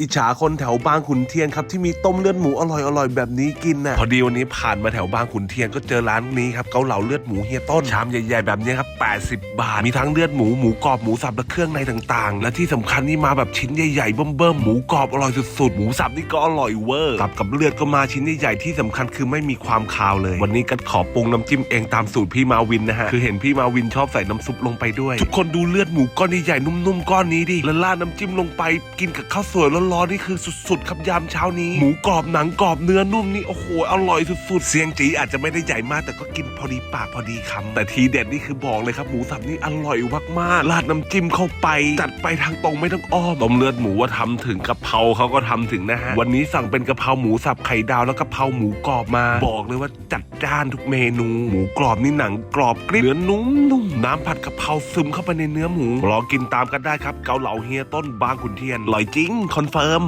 อิจฉาคนแถวบางขุนเทียนครับที่มีต้มเลือดหมูอร่อยๆแบบนี้กินน่ะพอดีวันนี้ผ่านมาแถวบางขุนเทียนก็เจอร้านนี้ครับเกาเหลาเลือดหมูเฮียต้นชามใหญ่ๆแบบนี้ครับ 80 บาท มีทั้งเลือดหมูหมูกรอบหมูสับและเครื่องในต่างๆ และที่สำคัญนี่มาแบบชิ้นใหญ่ๆเบิ่มๆหมูกรอบอร่อยสุดๆหมูสับนี่ก็อร่อยเวอร์กับกับเลือดก็มาชิ้นใหญ่ๆที่สำคัญคือไม่มีความคาวเลย วันนี้ก็ขอปรุงน้ำจิ้มเองตามสูตรพี่มาวินนะฮะคือเห็นพี่มาวินชอบใส่น้ำซุปลงไปด้วย ทุกคนดูเลือดหมูก้อนใหญ่ๆนุ่มๆก้อนนี้ดิแล้วราดน้ำจิ้มลงไปกินกับข้าวสวยร้อนๆนี่คือสุดๆครับยามเช้านี้ หมูกรอบหนังกรอบเนื้อนุ่มนี่โอ้โหอร่อยสุดๆเสียงจีอาจจะไม่ได้ใหญ่มาก แต่ก็กินพอดีปากพอดีคำแต่ทีเด็ดนี่คือบอกเลยครับหมูสับนี่อร่อยมากๆราดน้ำจิ้มเข้าไป จัดไปทางตรงไม่ต้องอ้อมต้มเลือดหมูว่าทำถึงกะเพราเขาก็ทำถึงนะฮะวันนี้สั่งเป็นกะเพราหมูสับไข่ดาวแล้วกะเพราหมูกรอบมา บอกเลยว่าจัดจ้านทุกเมนู หมูกรอบนี่หนังกรอบกริบเนื้อนุ่มๆน้ำผัดกะเพราซึมเข้าไปในเนื้อหมูลองกินตามกันได้ครับ เกาเหลาเฮียต้นบางขุนเทียนอร่อยจริงคอนเฟิร์ม